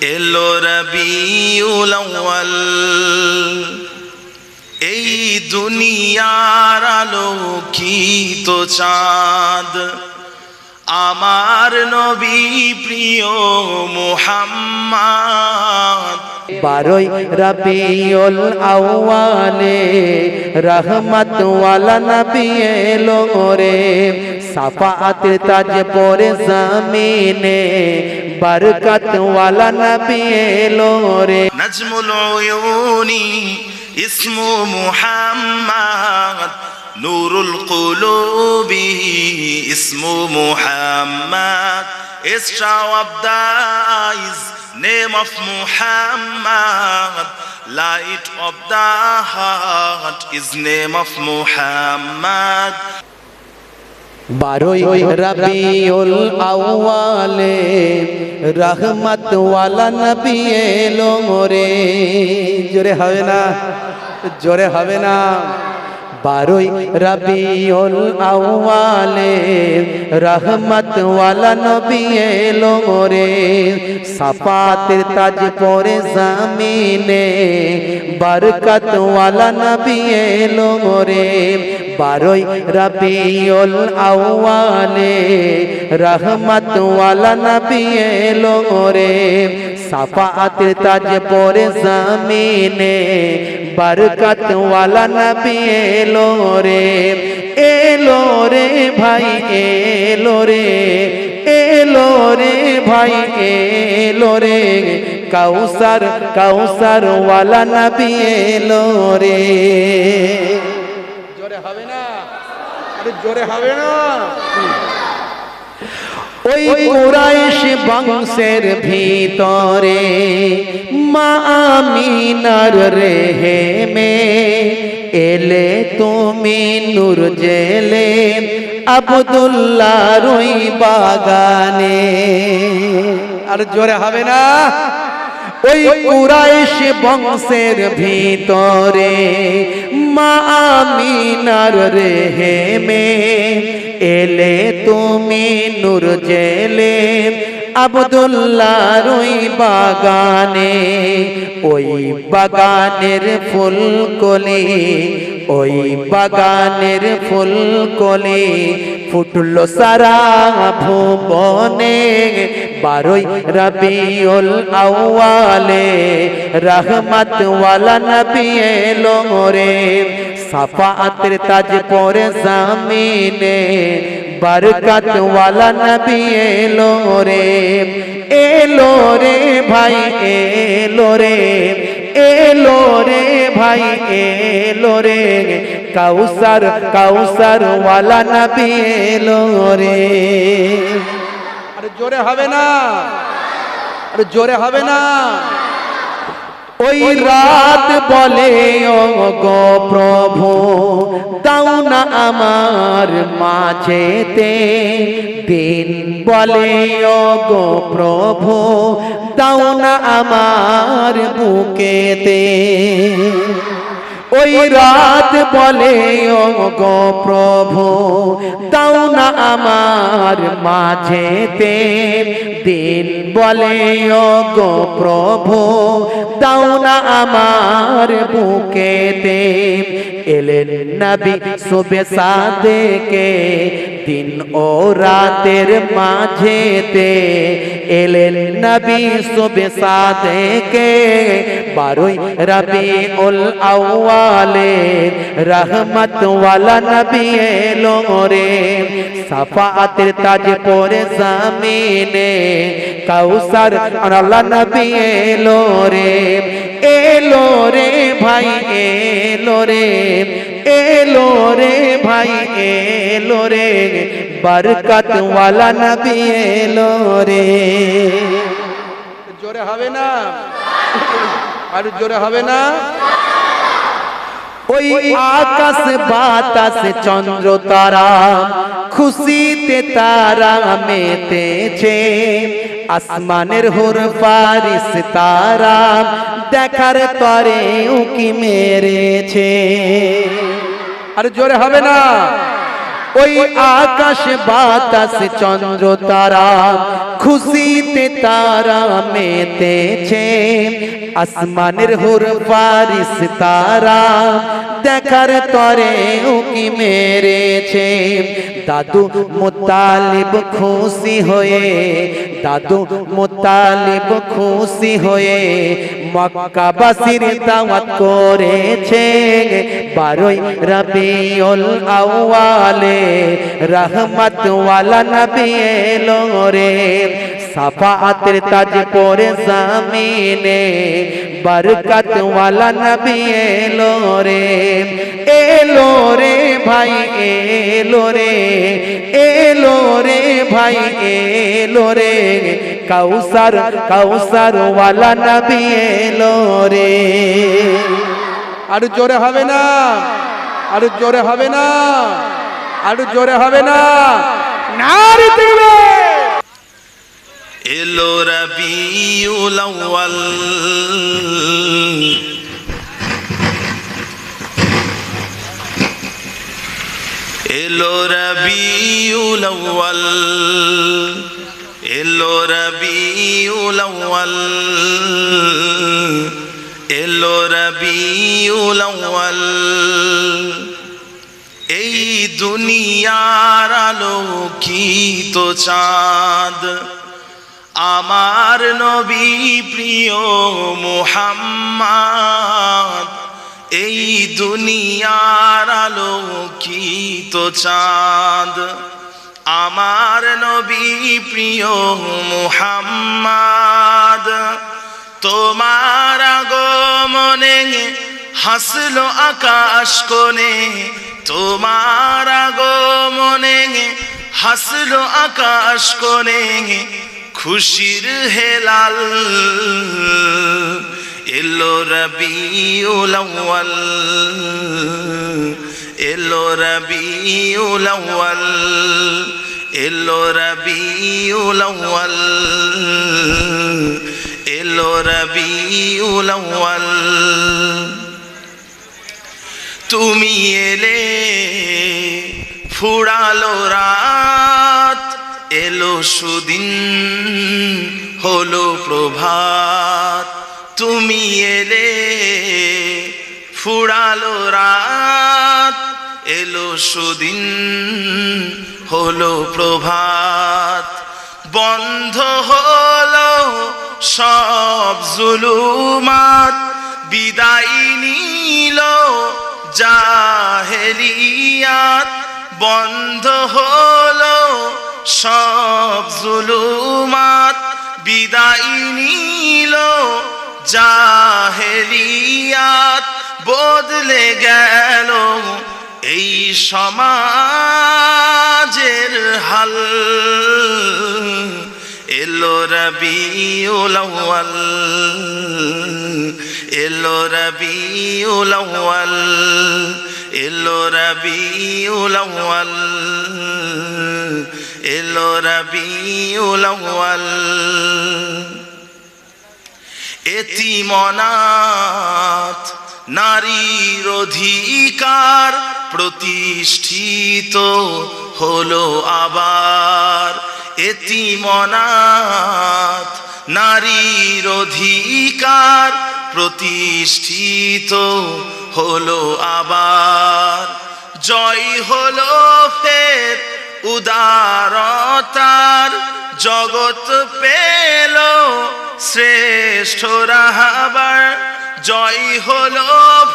এলো রবিউল আউয়াল। এই দুনিয়ার আলোকিত চাঁদ। আমার নবী প্রিয় মোহাম্মদ। বারোই রবিউল আওয়ালে রহমত ওয়ালা নবী এলো রে। সাফাত তাজ পরে জমিনে বরকত ওয়ালা নবী এলো রে। নজমুল উয়ুনি ইসমু নুরুল কুলুবিহি ইসমু মুহাম্মাদ। ইসরা of the eyes name of Muhammad. Light of the heart is name of Muhammad. বারোই রবিউল আউয়ালে, রহমত ওয়ালা নবী এলো রে জোরে হবে না, জোরে হবে না। বারোই রবিউল আউয়ালে, রহমত ওয়ালা নবী এলো রে সাফাতের তাজ পরে জামিনে বরকত ওয়ালা নবী এলো রে বারোই রবিউল রহমত ওয়ালা নবী এলো রে সাফাতের তাজ পরে জামিনে বরকত ওয়ালা নবী এলো রে এলো রে ভাই, এলো রে এলো রে ভাই, এলো রে। কাউসার কাউসার ওয়ালা নবী এলো রে। জোরে হবে না? আরে জোরে হবে না। ওই কুরাইশ বংশের ভিতরে মা আমিনার রেহে মে এলে তুমি নূর জেলে আবদুল্লাহ রুই বাগানে। আর জোরে হবে না? ওই কুরাইশ বংশের ভিতরে মা আমিনার রেহে মে এলে তুমি নূর জেলে। আবদুল্লাহর ওই বাগানে, ওই বাগানের ফুলকলি, ওই বাগানের ফুলকলি ফুটলো সারা ভুবনে, বারোই রবিউল আউয়ালে রহমত ওয়ালা নবী এলো রে সাফাতের তাজ পরে জামিনে বরকত ওয়ালা নবী এলো রে এলো রে ভাই, এলো রে এলো রে ভাই, এলো রে। কাউসার কাউসার ওয়ালা নবী এলো রে। আরে জোরে হবে না। আরে জোরে হবে না। ওই রাত বলে ও গো প্রভু দাও না আমার মাঝেতে। দিন বলে ও গো প্রভু দাও না আমার বুকেতে। ওই রাত বলে ও গো প্রভু, দাও না আমার মাঝেতে। দিন বলে ও গো প্রভু, দাও না আমার বুকেতে। এলেন নবী সুবে সাদেকে। দিন ও রাতের মাঝেতে এলেন নবী সুবে সাদেকে। বারোই রবি উল আউয়ালে রহমত ওয়ালা নবী এলো রে সাফাতের তাজ পরে জামিনে কাউসার আল্লাহ নবী এলো রে এলো রে ভাই, এলো রে এলো রে ভাই, এলো রে। বরকত ওয়ালা নবী এলো রে। জোরে হবে না? আর জোরে হবে না? ওই আকাশ বাতাস চন্দ্র তারা খুশিতে তারা মেতেছে। আসমানের হুর পারিস তারা দেখার তরে উকি মেরেছে। আর জোরে হবে না। ওই আকাশ বাতাস চন্দ্র তারা, খুশিতে তারা মেতেছে। আসমানের হুর পারিস তারা, দেখার তরে উকি মেরেছে। দাদু মোতালিব খুশি হয়ে, দাদু মোতালিব খুশি হয়ে মক্কাবাসীর দাওয়াত করেছে বারোই রবিউল আউয়ালে রহমত ওয়ালা নবী এলো রে। সাফাতের তাজ পরে জামিনে বরকত ওয়ালা নবী এলো রে। এলো রে ভাই, এলো রে। এলো রে ভাই, এলো রে। কাউসার কাউসার ওয়ালা নবী এলো রে। আরও জোরে হবে না আরও জোরে হবে না আরও জোরে হবে না। নারী দিবে এলো রবিউল আউয়াল। এলো রবিউল আউয়াল। এলো রবিউল আউয়াল, এলো আউয়াল। এই দুনিয়ার আলোকিত চাঁদ, আমার নবী প্রিয় মোহাম্মদ। এই দুনিয়ার আলোকিত চাঁদ আমার নবী প্রিয় মোহাম্মদ, তোমার আগমনে হাসলো আকাশ কোণে, তোমার আগমনে হাসলো আকাশ কোণে, খুশির হেলাল এলো রবিউল আউয়াল, এলো রবিউল আউয়াল। এলো রবিউল আউয়াল, এলো রবিউল আউয়াল। তুমি এলে ফুরালো রাত, এলো সুদিন হলো প্রভাত। তুমি এলে ফুরালো রাত, এলো সুদিন হলো প্রভাত, বন্ধ হলো সব জুলুমাত, বিদায় নিল জাহেলিয়াত, বন্ধ হলো সব জুলুমাত, বিদায় নিল জাহেলিয়াত, বদলে গেল এই সমাজের হাল এলো রবিউল আউয়াল, এলো রবিউল আউয়াল, এলো রবিউল আউয়াল, এলো রবিউল আউয়াল। এতিমনাথ নারীর অধিকার প্রতিষ্ঠিত হলো আবার এটি এতিমনাথ নারীর অধিকার প্রতিষ্ঠিত হলো আবার। জয় হলো ফের উদারতার জগৎ পেল শ্রেষ্ঠ রাহাবার। জয় হলো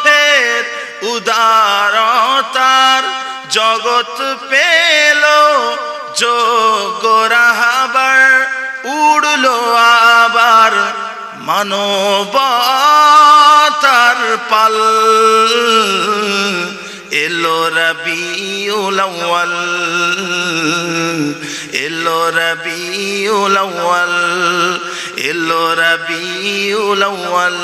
ফের উদারতার জগৎ পেল, যোগ্য রাহাবার উড়লো আবার মানবতার পাল। এলো রবিউল আউয়াল, এলো রবিউল আউয়াল, এলো রবিউল আউয়াল।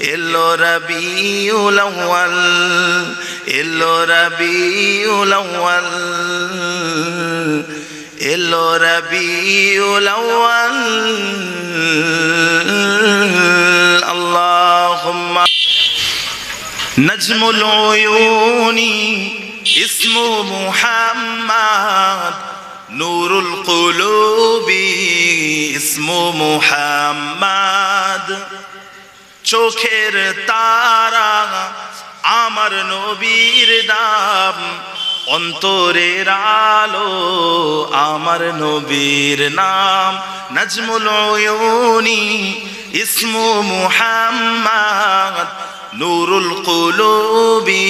এলো রবিউল আউয়াল এলো রবিউল আউয়াল এলো রবিউল আউয়াল আল্লাহুম্মা نجم العيون اسمه محمد نور القلوب اسمه محمد চোখের তারা আমার নবীর দাম। অন্তরের আলো আমার নবীর নাম। Nazmul ইসমু Muhammad Nurul কুলুবি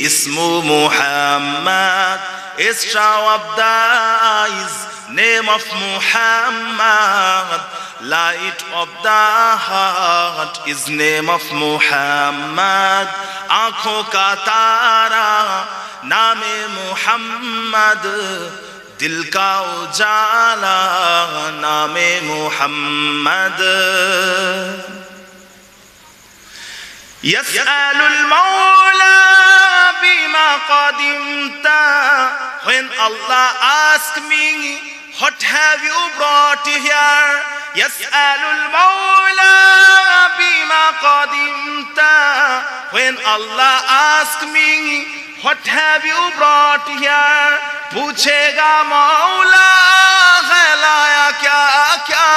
ইসমু Muhammad. the eyes, name of Muhammad light of the heart is name of Muhammad aankho ka tara naam-e Muhammad ka ujala name Muhammad محمد يسأل المولى بما قدمت when Allah asks me What have you brought here يسأل المولى بما قدمت When Allah ask me What have you brought here पूछेगा मौला है लाया क्या क्या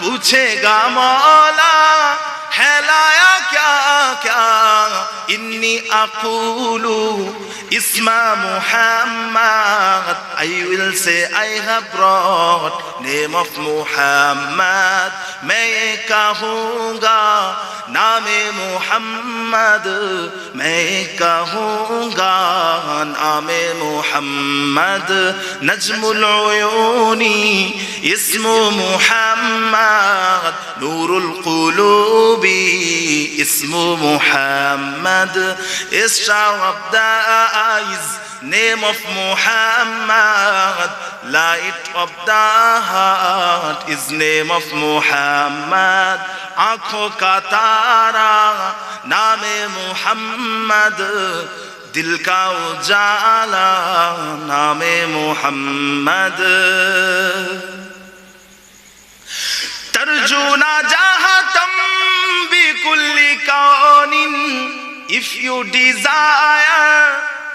पूछेगा मौला है लाया क्या क्या इन्नी अकूलू इसमा Muhammad I will say I have brought name of Muhammad मैं ये कहूँगा नामे मुहम्मद मैं ये कहूँगा नामे Muhammad Najmul Uyuni इसमु Muhammad Nurul कुलूब ismu Muhammad is star of the eyes name of Muhammad light of the heart is name of Muhammad आंखों का तारा नामे मुहम्मद दिल का उजाला नामे Muhammad If you desire,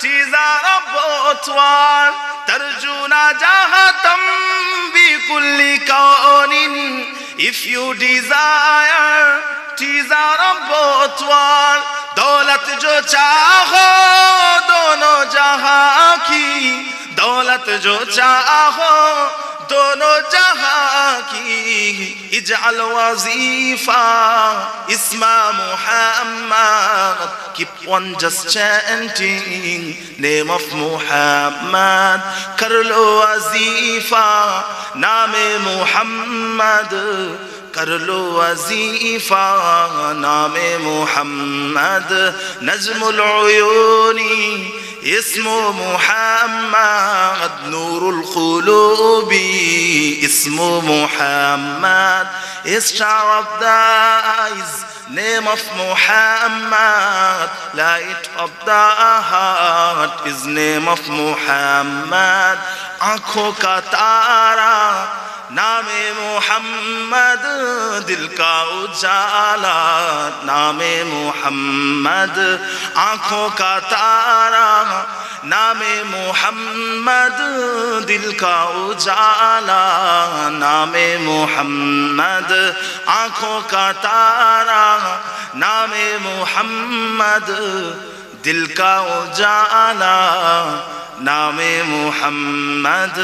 desirable one, Tarjuna jahatam bi kulli kaunin. If you desire, desirable one, Dolat jo chaho dono jaha ki. दौलत जो चाहो दोनों जहां की इजअल वजीफा इस्मा Muhammad keep on just chanting name of Muhammad कर लो वजीफा नामे मुहम्मद कर लो वजीफा नामे Muhammad Najmul Uyuni اسمه محمد نور القلوب اسمه محمد is star of the eyes name of Muhammad light of the heart is name of Muhammad आंखों का तारा نام محمد، دل کا اجالا۔ نام محمد، آنکھوں کا تارا۔ نام محمد، دل کا اجالا۔ نام محمد، آنکھوں کا تارا۔ نام محمد، دل کا اجالا۔ نام محمد